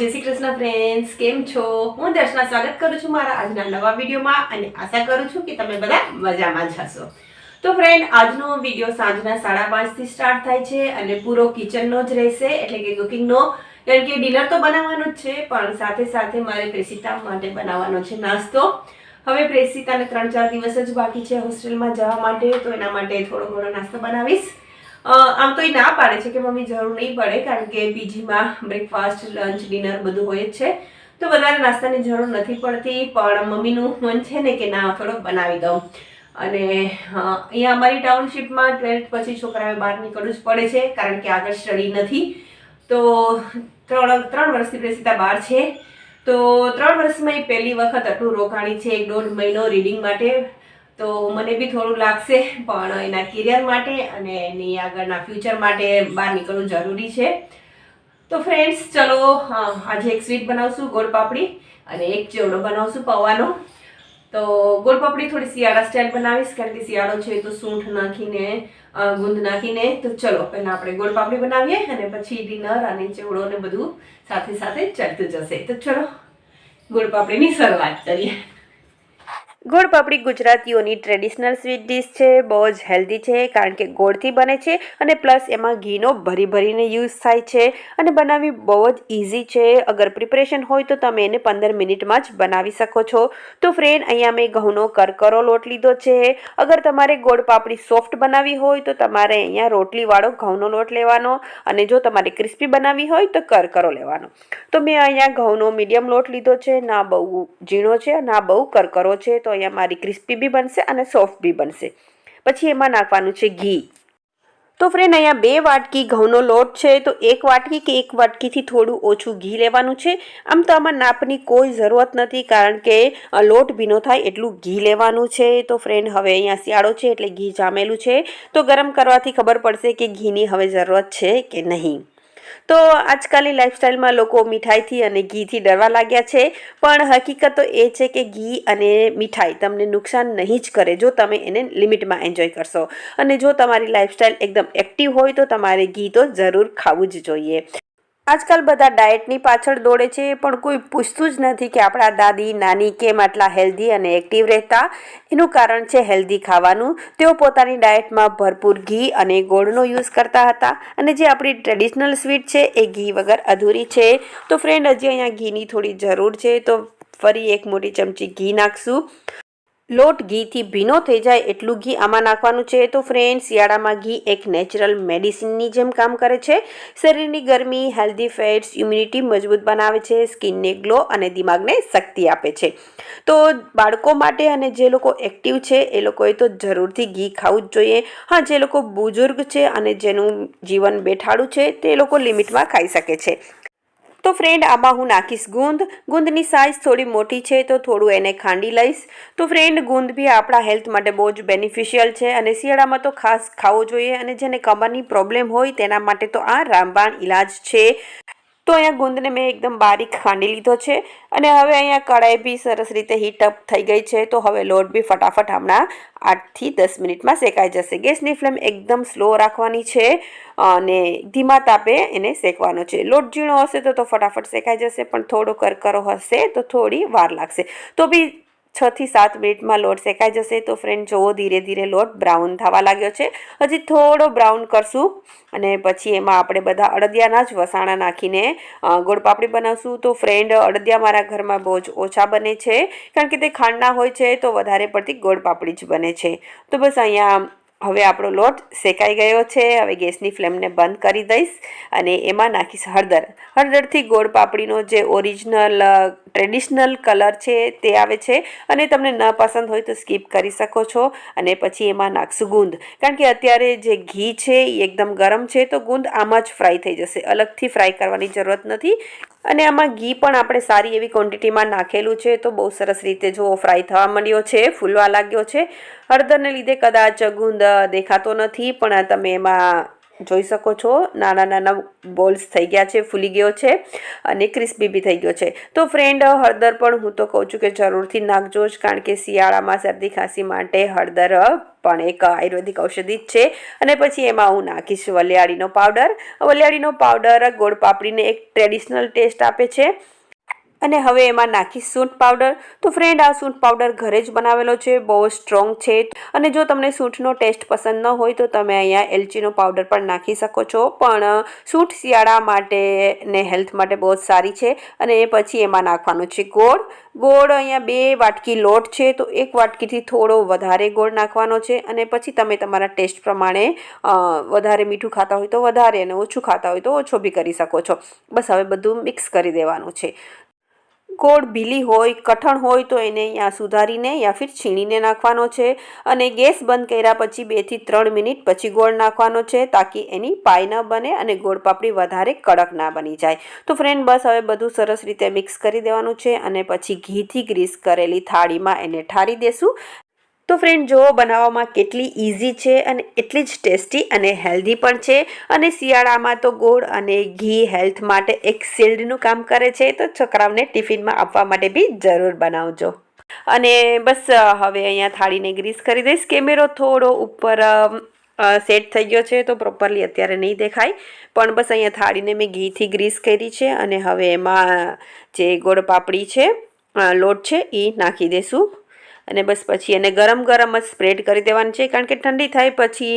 જય શ્રી કૃષ્ણ ફ્રેન્ડ્સ કેમ છો? હું દર્શના સ્વાગત કરું છું મારા આજના નવા વિડીયોમાં અને આશા કરું છું કે તમે બધા મજામાં જ હશો. તો ફ્રેન્ડ આજનો વીડિયો સાંજના સાડા પાંચથી સ્ટાર્ટ થાય છે અને પૂરો કિચનનો જ રહેશે, એટલે કે કુકિંગનો કારણ કે ડિનર તો બનાવવાનું જ છે, પણ સાથે સાથે મારે પ્રેસિતા માટે બનાવવાનો છે નાસ્તો. હવે પ્રેસિતાને ત્રણ ચાર દિવસ જ બાકી છે હોસ્ટેલમાં જવા માટે, તો એના માટે થોડો ઘણો નાસ્તો બનાવીશ. આમ તો એ ના પાડે છે કે મમ્મી જરૂર નહીં પડે, કારણ કે પીજીમાં બ્રેકફાસ્ટ લંચ ડિનર બધું હોય જ છે. તો વધારે નાસ્તાની જરૂર નથી પડતી, પણ મમ્મીનું મન છે ને કે ના, થોડોક બનાવી દઉં. અને અહીંયા અમારી ટાઉનશીપમાં ટ્વેલ્થ પછી છોકરાઓએ બહાર નીકળવું જ પડે છે, કારણ કે આગળ સ્ટડી નથી. તો ત્રણ ત્રણ વર્ષથી પ્રેસિતા બહાર છે. તો ત્રણ વર્ષમાં એ પહેલી વખત આટલું રોકાણી છે, એક દોઢ મહિનો રીડિંગ માટે. તો મને બી થોડું લાગશે, પણ એના કેરિયર માટે અને એની આગળના ફ્યુચર માટે બહાર નીકળવું જરૂરી છે. તો ફ્રેન્ડ્સ ચલો આજે એક સ્વીટ બનાવશું, ગોળ પાપડી અને એક ચેવડો બનાવશું પૌવાનો. તો ગોળ પાપડી થોડી શિયાળા સ્ટાઇલ બનાવીશ, કારણ કે શિયાળો છે તો સૂંઠ નાખીને ગુંદ નાખીને, તો ચલો, પહેલાં આપણે ગોળ પાપડી બનાવીએ અને પછી ડિનર અને ચેવડો ને બધું સાથે સાથે ચાલતું જશે. તો ચલો, ગોળ પાપડીની શરૂઆત કરીએ. ગોળ પાપડી ગુજરાતીઓની ટ્રેડિશનલ સ્વીટ ડીશ છે, બહુ જ હેલ્ધી છે, કારણ કે ગોળથી બને છે અને પ્લસ એમાં ઘીનો ભરી ભરીને યુઝ થાય છે અને બનાવવી બહુ જ ઇઝી છે. અગર પ્રિપરેશન હોય તો તમે એને પંદર મિનિટમાં જ બનાવી શકો છો. તો ફ્રેન્ડ અહીંયા મેં ઘઉંનો કરકરો લોટ લીધો છે. અગર તમારે ગોળ પાપડી સોફ્ટ બનાવવી હોય તો તમારે અહીંયા રોટલીવાળો ઘઉંનો લોટ લેવાનો અને જો તમારે ક્રિસ્પી બનાવવી હોય તો કરકરો લેવાનો. તો મેં અહીંયા ઘઉંનો મીડિયમ લોટ લીધો છે. ના બહુ ઝીણો છે, ના બહુ કરકરો છે. તો અહીંયા મારી ક્રિસ્પી બી બનશે અને સોફ્ટ બી બનશે. પછી એમાં નાખવાનું છે ઘી. તો ફ્રેન્ડ અહીંયા બે વાટકી ઘઉંનો લોટ છે, તો એક વાટકી કે એક વાટકીથી થોડું ઓછું ઘી લેવાનું છે. આમ તો આમાં નાપની કોઈ જરૂરત નથી, કારણ કે લોટ ભીનો થાય એટલું ઘી લેવાનું છે. તો ફ્રેન્ડ હવે અહીંયા શિયાળો છે એટલે ઘી જામેલું છે. તો ગરમ કરવાથી ખબર પડશે કે ઘીની હવે જરૂરત છે કે નહીં. તો આજકાલની લાઈફસ્ટાઈલમાં લોકો મીઠાઈથી અને ઘીથી ડરવા લાગ્યા છે. પણ હકીકત તો એ છે કે ઘી અને મીઠાઈ તમને નુકસાન નહીં જ કરે જો તમે એને લિમિટમાં એન્જોય કરશો. અને જો તમારી લાઈફસ્ટાઈલ એકદમ એક્ટિવ હોય તો તમારે ઘી તો જરૂર ખાવું જ જોઈએ. આજકાલ બધા ડાયટની પાછળ દોડે છે, પણ કોઈ પૂછતું જ નથી કે આપણા દાદી, નાની કેમ આટલા હેલ્ધી અને એક્ટિવ રહેતા? એનું કારણ છે હેલ્ધી ખાવાનું. તેઓ પોતાની ડાયટમાં ભરપૂર ઘી અને ગોળનો યુઝ કરતા હતા. અને જે આપણી ટ્રેડિશનલ સ્વીટ છે, એ ઘી વગર અધૂરી છે. તો ફ્રેન્ડ હજી અહીંયા ઘીની થોડી જરૂર છે, તો ફરી એક મોટી ચમચી ઘી નાખશું. લોટ ઘીથી ભીનો થઈ જાય એટલું ઘી આમાં નાખવાનું છે. તો ફ્રેન્ડ શિયાળામાં ઘી એક નેચરલ મેડિસિનની જેમ કામ કરે છે. શરીરની ગરમી હેલ્ધી ફેટ્સ ઇમ્યુનિટી મજબૂત બનાવે છે સ્કિનને ગ્લો અને દિમાગને શક્તિ આપે છે. તો બાળકો માટે અને જે લોકો એક્ટિવ છે, એ લોકોએ તો જરૂરથી ઘી ખાવું જ જોઈએ. હા, જે લોકો બુઝુર્ગ છે અને જેનું જીવન બેઠાડું છે, તે લોકો લિમિટમાં ખાઈ શકે છે. તો ફ્રેન્ડ આમાં હું નાખીશ ગુંદ. ગુંદની સાઇઝ થોડી મોટી છે, તો થોડું એને ખાંડી લઈશ. તો ફ્રેન્ડ ગુંદ બી આપણા હેલ્થ માટે બહુ જ બેનિફિશિયલ છે અને શિયાળામાં તો ખાસ ખાવો જોઈએ અને જેને કમરની પ્રોબ્લેમ હોય તેના માટે તો આ રામબાણ ઇલાજ છે. તો અહીંયા ગુંદને મેં એકદમ બારીક ખાંડી લીધો છે અને હવે અહીંયા કઢાઈ બી સરસ રીતે હીટ અપ થઈ ગઈ છે. તો હવે લોટ બી ફટાફટ હમણાં આઠથી દસ મિનિટમાં શેકાઈ જશે. ગેસની ફ્લેમ એકદમ સ્લો રાખવાની છે અને ધીમા તાપે એને શેકવાનો છે. લોટ ઝીણો હશે તો તો ફટાફટ શેકાઈ જશે, પણ થોડો કરકરો હશે તો થોડી વાર લાગશે. તો બી છ થી સાત મિનિટમાં લોટ શેકાઈ જશે તો ફ્રેન્ડ જુઓ ધીરે ધીરે લોટ બ્રાઉન થવા લાગ્યો છે. હજી થોડો બ્રાઉન કરશું અને પછી એમાં આપણે બધા અડદિયાના જ વસાણા નાખીને ગોળ પાપડી બનાવશું. તો ફ્રેન્ડ અડદિયા મારા ઘરમાં બહુ જ ઓછા બને છે. કારણ કે તે ખાંડના હોય છે તો વધારે પડતી ગોળ પાપડી જ બને છે. તો બસ અહીંયા હવે આપણો લોટ શેકાઈ ગયો છે. હવે ગેસની ફ્લેમને બંધ કરી દઈશ અને એમાં નાખીશ હળદર. હળદરથી ગોળ પાપડીનો જે ઓરિજિનલ ટ્રેડિશનલ કલર છે તે આવે છે અને તમને ન પસંદ હોય તો સ્કીપ કરી શકો છો અને પછી એમાં નાખશું ગુંદ. કારણ કે અત્યારે જે ઘી છે એ એકદમ ગરમ છે તો ગુંદ આમાં જ ફ્રાય થઈ જશે. અલગથી ફ્રાય કરવાની જરૂરત નથી. અને આમાં ઘી પણ આપણે સારી એવી ક્વોન્ટિટીમાં નાખેલું છે તો બહુ સરસ રીતે જો ફ્રાય થવા માંડ્યો છે, ફૂલવા લાગ્યો છે. હળદરને લીધે કદાચ ગુંદ દેખાતો નથી, પણ તમે એમાં જોઈ શકો છો. નાના નાના બોલ્સ થઈ ગયા છે, ફૂલી ગયો છે અને ક્રિસ્પી બી થઈ ગયો છે. તો ફ્રેન્ડ, હળદર પણ હું તો કહું છું કે જરૂરથી નાખજો જ, કારણ કે શિયાળામાં શરદી ખાંસી માટે હળદર પણ એક આયુર્વેદિક ઔષધિ જ છે. અને પછી એમાં હું નાખીશ વલિયાળીનો પાવડર. વલિયાળીનો પાવડર ગોળ પાપડીને એક ટ્રેડિશનલ ટેસ્ટ આપે છે. અને હવે એમાં નાખીશ સૂંઠ પાવડર. તો ફ્રેન્ડ આ સૂંઠ પાવડર ઘરે જ બનાવેલો છે, બહુ સ્ટ્રોંગ છે. અને જો તમને સૂંઠનો ટેસ્ટ પસંદ ન હોય, તો તમે અહીંયા એલચીનો પાવડર પણ નાખી શકો છો. પણ સૂંઠ શિયાળા માટે ને હેલ્થ માટે બહુ જ સારી છે. અને એ પછી એમાં નાખવાનું છે ગોળ. ગોળ અહીંયા બે વાટકી લોટ છે, તો એક વાટકીથી થોડો વધારે ગોળ નાખવાનો છે. અને પછી તમે તમારા ટેસ્ટ પ્રમાણે વધારે મીઠું ખાતા હોય તો વધારે અને ઓછું ખાતા હોય તો ઓછો બી કરી શકો છો. બસ હવે બધું મિક્સ કરી દેવાનું છે. ગોળ ભીલી હોય, કઠણ હોય તો એને અહીંયા સુધારીને યા ફિર છીણીને નાખવાનો છે અને ગેસ બંધ કર્યા પછી બેથી ત્રણ મિનિટ પછી ગોળ નાખવાનો છે તાકી એની પાય ન બને અને ગોળ પાપડી વધારે કડક ના બની જાય. તો ફ્રેન્ડ બસ હવે બધું સરસ રીતે મિક્સ કરી દેવાનું છે અને પછી ઘીથી ગ્રીસ કરેલી થાળીમાં એને ઠારી દેશું. તો ફ્રેન્ડ જો બનાવવામાં કેટલી ઇઝી છે અને એટલી જ ટેસ્ટી અને હેલ્ધી પણ છે. અને શિયાળામાં તો ગોળ અને ઘી હેલ્થ માટે એક શિલ્ડનું કામ કરે છે. તો છોકરાઓને ટિફિનમાં આપવા માટે બી જરૂર બનાવજો. અને બસ હવે અહીંયા થાળીને ગ્રીસ કરી દઈશ. કેમેરો થોડો ઉપર સેટ થઈ ગયો છે તો પ્રોપરલી અત્યારે નહીં દેખાય. પણ બસ અહીંયા થાળીને મેં ઘીથી ગ્રીસ કરી છે અને હવે એમાં જે ગોળ પાપડી છે લોટ છે એ નાખી દઈશું અને બસ પછી એને ગરમ ગરમ જ સ્પ્રેડ કરી દેવાની છે, કારણ કે ઠંડી થાય પછી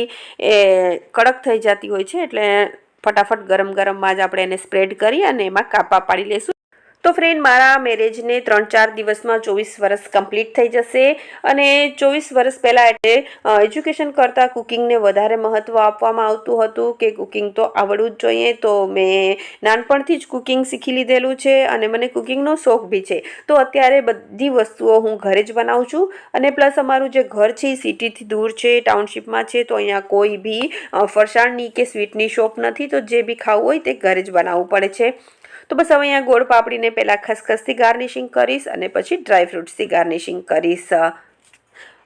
એ કડક થઈ જતી હોય છે, એટલે ફટાફટ ગરમ ગરમમાં જ આપણે એને સ્પ્રેડ કરી અને એમાં કાપા પાડી લેશું. તો ફ્રેન્ડ મારા મેરેજને ત્રણ ચાર દિવસમાં ચોવીસ વર્ષ કમ્પ્લીટ થઈ જશે અને ચોવીસ વર્ષ પહેલાં એટલે એજ્યુકેશન કરતાં કુકિંગને વધારે મહત્ત્વ આપવામાં આવતું હતું કે કુકિંગ તો આવડવું જ જોઈએ. તો મેં નાનપણથી જ કુકિંગ શીખી લીધેલું છે અને મને કુકિંગનો શોખ બી છે. તો અત્યારે બધી વસ્તુઓ હું ઘરે જ બનાવું છું અને પ્લસ અમારું જે ઘર છે એ સિટીથી દૂર છે ટાઉનશીપમાં છે, તો અહીંયા કોઈ બી ફરસાણની કે સ્વીટની શોપ નથી. તો જે બી ખાવું હોય તે ઘરે જ બનાવવું પડે છે. તો બસ હવે અહીંયા ગોળ પાપડીને પહેલાં ખસખસથી ગાર્નિશિંગ કરીશ અને પછી ડ્રાયફ્રૂટ્સથી ગાર્નિશિંગ કરીશ.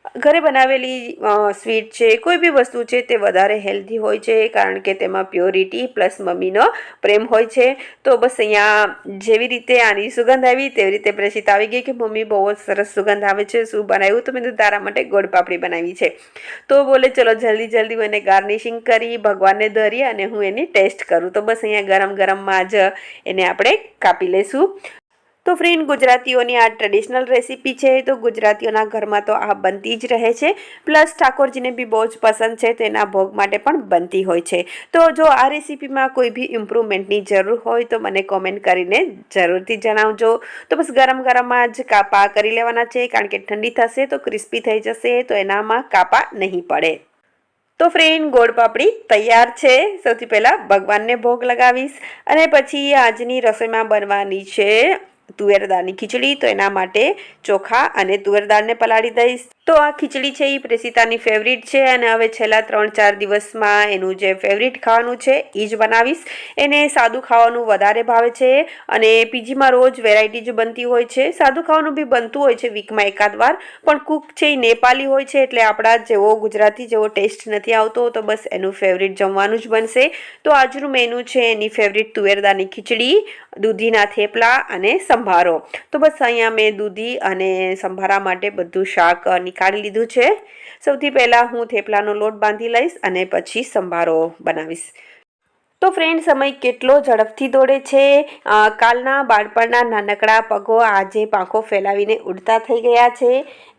ઘરે બનાવેલી સ્વીટ છે, કોઈ બી વસ્તુ છે તે વધારે હેલ્ધી હોય છે, કારણ કે તેમાં પ્યોરિટી પ્લસ મમ્મીનો પ્રેમ હોય છે. તો બસ અહીંયા જેવી રીતે આની સુગંધ આવી તેવી રીતે પ્રેષિત આવી ગઈ કે મમ્મી બહુ જ સરસ સુગંધ આવે છે, શું બનાવ્યું? તો મેં તો તારા માટે ગોળ પાપડી બનાવી છે. તો બોલે, ચલો, જલ્દી જલ્દી હું એને ગાર્નિશિંગ કરી, ભગવાનને ધરી અને હું એની ટેસ્ટ કરું. તો બસ અહીંયા ગરમ ગરમમાં જ એને આપણે કાપી લઈશું. તો ફ્રેન્ડ, ગુજરાતીઓની આ ટ્રેડિશનલ રેસીપી છે તો ગુજરાતીઓના ઘરમાં તો આ બનતી જ રહે છે. પ્લસ ઠાકોરજીને બી બહુ જ પસંદ છે, તો એના ભોગ માટે પણ બનતી હોય છે. તો જો આ રેસીપીમાં કોઈ બી ઇમ્પ્રુવમેન્ટની જરૂર હોય તો મને કોમેન્ટ કરીને જરૂરથી જણાવજો. તો બસ ગરમ ગરમમાં જ કાપા કરી લેવાના છે, કારણ કે ઠંડી થશે તો ક્રિસ્પી થઈ જશે, તો એનામાં કાપા નહીં પડે. તો ફ્રેન્ડ, ગોળ પાપડી તૈયાર છે. સૌથી પહેલાં ભગવાનને ભોગ લગાવીશ. અને પછી આજની રસોઈમાં બનવાની છે તુવેર દાળની ખીચડી તો એના માટે ચોખા અને તુવેર દાળને પલાળી દઈશ. તો આ ખીચડી છે એ પ્રેસિતાની ફેવરિટ છે અને હવે છેલ્લા ત્રણ ચાર દિવસમાં એનું જે ફેવરિટ ખાવાનું છે એ જ બનાવીશ. એને સાદું ખાવાનું વધારે ભાવે છે અને પીજીમાં રોજ વેરાયટી જ બનતી હોય છે. સાદું ખાવાનું બી બનતું હોય છે વીકમાં એકાદ વાર, પણ કૂક છે એ નેપાલી હોય છે એટલે આપણા જેવો ગુજરાતી જેવો ટેસ્ટ નથી આવતો, તો બસ એનું ફેવરિટ જમવાનું જ બનશે. તો આજનું મેનુ છે એની ફેવરિટ તુવેરદાની ખીચડી, દૂધીના થેપલા અને સંભારો. તો બસ અહીંયા મેં દૂધી અને સંભારા માટે બધું શાક નીકાળી લીધું છે. સૌથી પહેલાં હું થેપલાનો લોટ બાંધી લઈશ અને પછી સંભારો બનાવીશ. તો ફ્રેન્ડ સમય કેટલો ઝડપથી દોડે છે? કાલના બાળપણના નાનકડા પગો આજે પાંખો ફેલાવીને ઉડતા થઈ ગયા છે.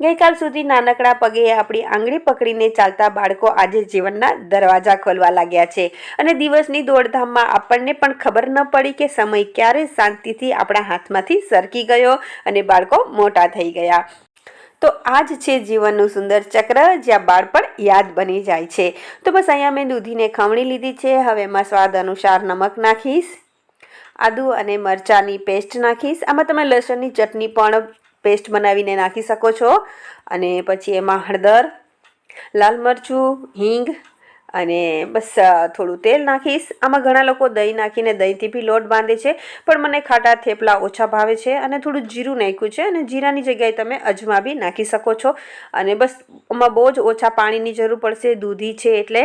ગઈકાલ સુધી નાનકડા પગે આપણી આંગળી પકડીને ચાલતા બાળકો આજે જીવનના દરવાજા ખોલવા લાગ્યા છે. અને દિવસની દોડધામમાં આપણને પણ ખબર ન પડી કે સમય ક્યારે શાંતિથી આપણા હાથમાંથી સરકી ગયો અને બાળકો મોટા થઈ ગયા. તો આ જ છે જીવનનું સુંદર ચક્ર, જ્યાં બાળપણ યાદ બની જાય છે. તો બસ અહીંયા મેં દૂધીને ખમણી લીધી છે. હવે એમાં સ્વાદ અનુસાર નમક નાખીશ, આદુ અને મરચાંની પેસ્ટ નાખીશ. આમાં તમે લસણની ચટણી પણ પેસ્ટ બનાવીને નાખી શકો છો. અને પછી એમાં હળદર, લાલ મરચું, હિંગ અને બસ થોડું તેલ નાખીશ. આમાં ઘણા લોકો દહીં નાખીને દહીંથી બી લોટ બાંધે છે, પણ મને ખાટા થેપલા ઓછા ભાવે છે અને થોડું જીરું નાખ્યું છે અને જીરાની જગ્યાએ તમે અજમા બી નાખી શકો છો. અને બસ, આમાં બહુ જ ઓછા પાણીની જરૂર પડશે, દૂધી છે એટલે.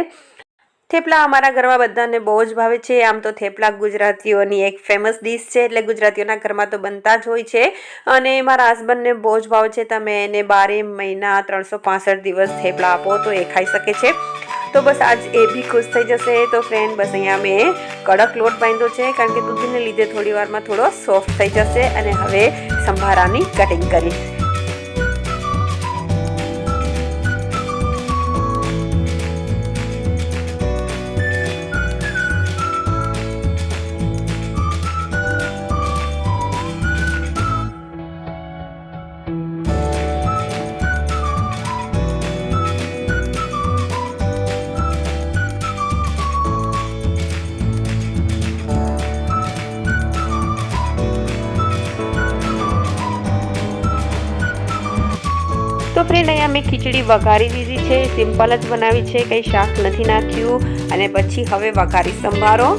થેપલા અમારા ઘરમાં બધાને બહુ જ ભાવે છે. આમ તો થેપલા ગુજરાતીઓની એક ફેમસ ડિશ છે, એટલે ગુજરાતીઓના ઘરમાં તો બનતા જ હોય છે. અને મારા હસબન્ડને બહુ જ ભાવે છે. તમે એને બારે મહિના ત્રણસો દિવસ થેપલા આપો તો એ ખાઈ શકે છે. તો બસ આજ એ બી ખુશ થઈ જશે. તો ફ્રેન્ડ બસ અહીંયા મેં કડક લોટ બાંધ્યો છે, કારણ કે દૂધને લીધે થોડી વારમાં થોડો સોફ્ટ થઈ જશે અને હવે સંભારાની કટિંગ કરીશ. ફ્રેન્ડ, અહીંયા મેં ખીચડી વઘારી લીધી છે. સિમ્પલ જ બનાવી છે. કંઈ શાક નથી નાખ્યું. અને પછી હવે વઘારી સંભારો.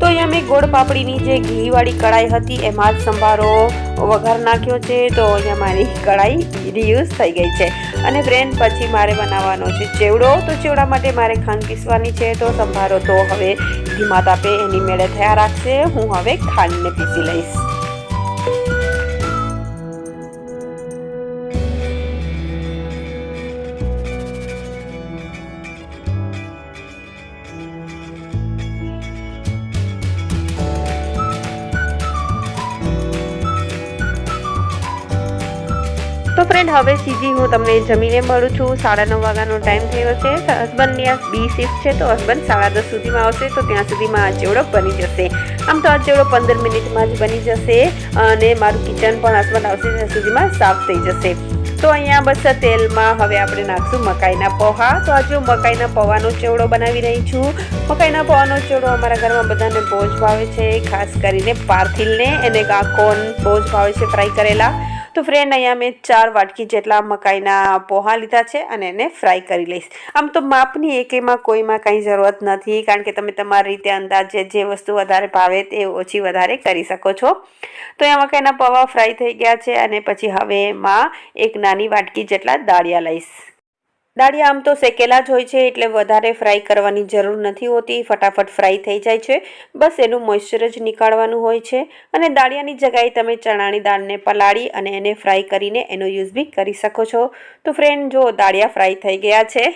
તો અહીંયા મેં ગોળ પાપડીની જે ઘીવાળી કઢાઈ હતી, એમાં જ સંભારો વઘાર નાખ્યો છે. તો અહીંયા મારી કઢાઈ રિયુઝ થઈ ગઈ છે. અને ફ્રેન્ડ, પછી મારે બનાવવાનો છે ચેવડો. તો ચેવડા માટે મારે ખાંડ પીસવાની છે. તો સંભારો તો હવે ધીમા તાપે એની મેળે થયા રાખશે. હું હવે ખાંડને પીસી લઈશ. ફ્રેન્ડ હવે સીધી હું તમને જમીને મળું છું. સાડા નવ વાગ્યાનો ટાઈમ થયો છે. હસબન્ડની આ બી શિફ્ટ છે, તો હસબન્ડ સાડા દસ સુધીમાં આવશે, તો ત્યાં સુધીમાં આ ચેવડો બની જશે. આમ તો આ ચેવડો પંદર મિનિટમાં જ બની જશે અને મારું કિચન પણ હસબન્ડ આવશે ત્યાં સુધીમાં સાફ થઈ જશે. તો અહીંયા બસ તેલમાં હવે આપણે નાખશું મકાઈના પૌહા. તો આજે હું મકાઈના પૌવાનો ચેવડો બનાવી રહી છું. મકાઈના પૌવાનો ચેવડો અમારા ઘરમાં બધાને બહુ જ ભાવે છે, ખાસ કરીને પાર્થિલને. એને કાકોન બહુ જ ભાવે છે, ફ્રાય કરેલા. તો ફ્રેન્ડ અહીંયા મેં ચાર વાટકી જેટલા મકાઈના પોહા લીધા છે અને એને ફ્રાય કરી લઈશ. આમ તો માપની એકેમાં કોઈમાં કંઈ જરૂરત નથી, કારણ કે તમે તમારી રીતે અંદાજે જે વસ્તુ વધારે ભાવે તે ઓછી વધારે કરી શકો છો. તો અહીંયા મકાઈના પૌવા ફ્રાય થઈ ગયા છે અને પછી હવે એમાં એક નાની વાટકી જેટલા દાળિયા લઈશ. દાળિયા આમ તો શેકેલા જ હોય છે, એટલે વધારે ફ્રાય કરવાની જરૂર નથી હોતી. ફટાફટ ફ્રાય થઈ જાય છે. બસ એનું મોઇશ્ચર જ નીકાળવાનું હોય છે. અને દાળિયાની જગ્યાએ તમે ચણાની દાળને પલાળી અને એને ફ્રાય કરીને એનો યુઝ બી કરી શકો છો. તો ફ્રેન્ડ જો દાળિયા ફ્રાય થઈ ગયા છે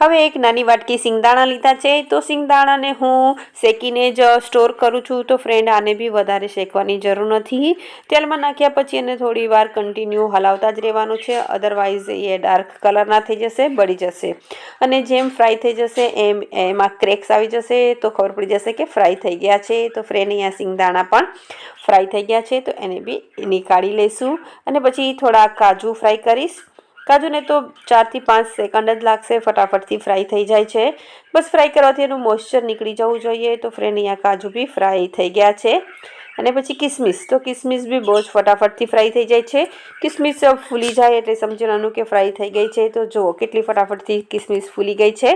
હવે એક નાની વાટકી સિંગદાણા લીધા છે. તો સિંગદાણાને હું શેકીને જ સ્ટોર કરું છું. તો ફ્રેન્ડ આને બી વધારે શેકવાની જરૂર નથી. તેલમાં નાખ્યા પછી એને થોડી વાર કન્ટિન્યુ હલાવતા જ રહેવાનું છે. અદરવાઇઝ એ ડાર્ક કલરના થઈ જશે, બળી જશે. અને જેમ ફ્રાય થઈ જશે, એમ એમાં ક્રેક્સ આવી જશે. તો ખબર પડી જશે કે ફ્રાય થઈ ગયા છે. તો ફ્રેન્ડ અહીંયા સિંગદાણા પણ ફ્રાય થઈ ગયા છે. તો એને બી નીકાળી લઈશું. અને પછી થોડા કાજુ ફ્રાય કરીશ. કાજુને તો ચારથી પાંચ સેકન્ડ જ લાગશે, ફટાફટથી ફ્રાય થઈ જાય છે. બસ ફ્રાય કરવાથી એનું મોઇશ્ચર નીકળી જવું જોઈએ, તો ફ્રેન્ડ અહીંયા કાજુ બી ફ્રાય થઈ ગયા છે. અને પછી કિસમિસ. તો કિસમિસ બી બહુ જ ફટાફટથી ફ્રાય થઈ જાય છે. કિસમિસ ફૂલી જાય એટલે સમજવાનું કે ફ્રાય થઈ ગઈ છે. તો જુઓ કેટલી ફટાફટથી કિસમિસ ફૂલી ગઈ છે.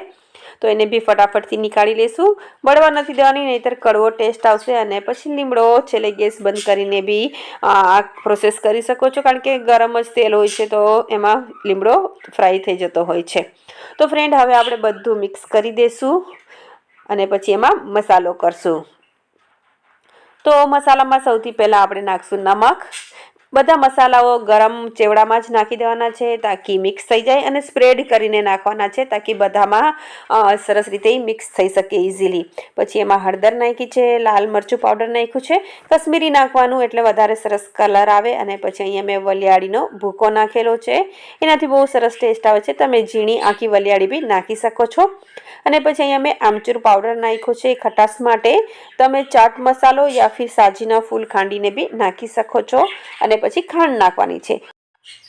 તો એને બી ફટાફટથી નીકાળી લેશું. બળવા નથી દેવાની, નહીંતર કડવો ટેસ્ટ આવશે અને પછી લીમડો, છેલ્લે ગેસ બંધ કરીને બી આ પ્રોસેસ કરી શકો છો. કારણ કે ગરમ જ તેલ હોય છે, તો એમાં લીમડો ફ્રાય થઈ જતો હોય છે. તો ફ્રેન્ડ હવે આપણે બધું મિક્સ કરી દઈશું અને પછી એમાં મસાલો કરશું. તો મસાલામાં સૌથી પહેલાં આપણે નાખશું નમક. બધા મસાલાઓ ગરમ ચેવડામાં જ નાખી દેવાના છે, તાકી મિક્સ થઈ જાય અને સ્પ્રેડ કરીને નાખવાના છે, તાકી બધામાં સરસ રીતે મિક્સ થઈ શકે ઇઝીલી પછી એમાં હળદર નાખી છે, લાલ મરચું પાવડર નાખ્યું છે, કશ્મીરી નાખવાનું એટલે વધારે સરસ કલર આવે અને પછી અહીંયા મેં વલિયાળીનો ભૂકો નાખેલો છે. એનાથી બહુ સરસ ટેસ્ટ આવે છે, તમે ઝીણી આખી વલિયાળી બી નાખી શકો છો. અને પછી અહીંયા મેં આમચૂર પાવડર નાખ્યો છે, ખટાશ માટે. તમે ચાટ મસાલો યા ફિર સાજીના ફૂલ ખાંડીને બી નાખી શકો છો. અને પછી ખાંડ નાખવાની છે.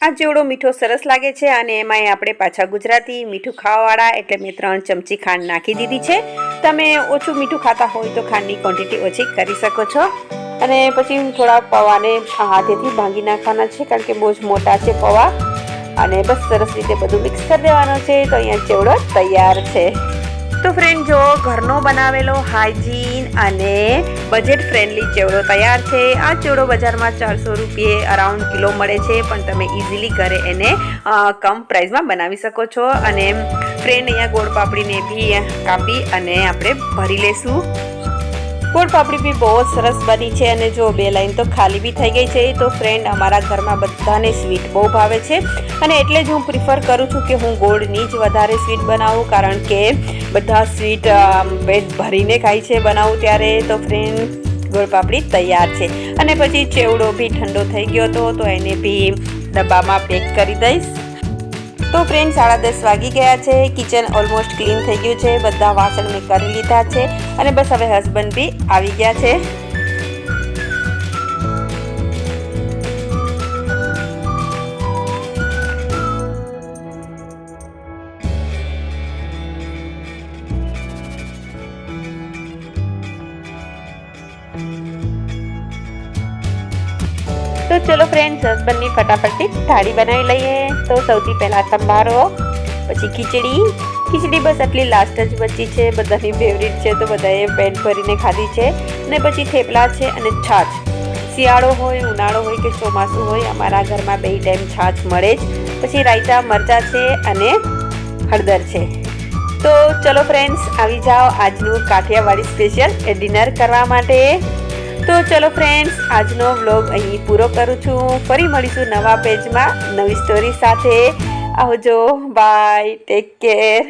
આ જેવડો મીઠો સરસ લાગે છે અને એમાંય આપણે પાછા ગુજરાતી મીઠું ખાવાવાળા એટલે મેં ત્રણ ચમચી ખાંડ નાખી દીધી છે. તમે ઓછું મીઠું ખાતા હોય તો ખાંડની ક્વોન્ટિટી ઓછી કરી શકો છો. અને પછી થોડા પૌવાને હાથેથી ભાંગી નાખવાના છે કારણ કે બહુ જ મોટા છે પૌવા. અને બસ સરસ રીતે બધું મિક્સ કરી દેવાનું છે તો અહીંયા ચેવડો તૈયાર છે. તો ફ્રેન્ડ જો ઘરનો બનાવેલો હાઇજીન અને બજેટ ફ્રેન્ડલી ચેવડો તૈયાર છે, આ ચેવડો બજારમાં ચારસો રૂપિયે અરાઉન્ડ કિલો મળે છે, પણ તમે ઇઝીલી ઘરે એને કમ પ્રાઇસમાં બનાવી શકો છો. અને ફ્રેન્ડ અહીંયા ગોળ પાપડીને બી કાપી અને આપણે ભરી લેશું. ગોળ પાપડી બી બહુ જ સરસ બની છે અને જો બે લાઈન તો ખાલી બી થઈ ગઈ છે તો ફ્રેન્ડ અમારા ઘરમાં બધાને સ્વીટ બહુ ભાવે છે. અને એટલે જ હું પ્રિફર કરું છું કે હું ગોળની જ વધારે સ્વીટ બનાવું, કારણ કે બધા સ્વીટ પેટ ભરીને ખાય છે બનાવું ત્યારે તો ફ્રેન્ડ ગોળ પાપડી તૈયાર છે. અને પછી ચેવડો બી ઠંડો થઈ ગયો હતો તો એને બી ડબ્બામાં પેક કરી દઈશ. તો ફ્રેન્ડ સાડા દસ વાગી ગયા છે. કિચન ઓલમોસ્ટ ક્લીન થઈ ગયું છે. બધા વાસણ મેં કરી લીધા છે. અને બસ હવે હસબન્ડ બી આવી ગયા છે. ફ્રેન્ડ્સ હસબન્ડની ફટાફટથી થાળી બનાવી લઈએ. તો સૌથી પહેલાં સંભારો પછી ખીચડી. ખીચડી બસ આટલી લાસ્ટ જ બચી છે, બધાની ફેવરિટ છે, તો બધાએ પેટ ભરીને ખાધી છે. અને પછી થેપલા છે અને છાછ શિયાળો હોય, ઉનાળો હોય કે ચોમાસું હોય, અમારા ઘરમાં બે ટાઈમ છાછ મળે જ. પછી રાયતા, મરચાં છે અને હળદર છે. તો ચલો ફ્રેન્ડ્સ આવી જાઓ આજનું કાઠિયાવાડી સ્પેશિયલ એ ડિનર કરવા માટે. તો ચલો ફ્રેન્ડ્સ આજનો વ્લોગ અહીં પૂરો કરું છું. ફરી મળીશું નવા પેજમાં નવી સ્ટોરી સાથે. આવજો બાય ટેક કેર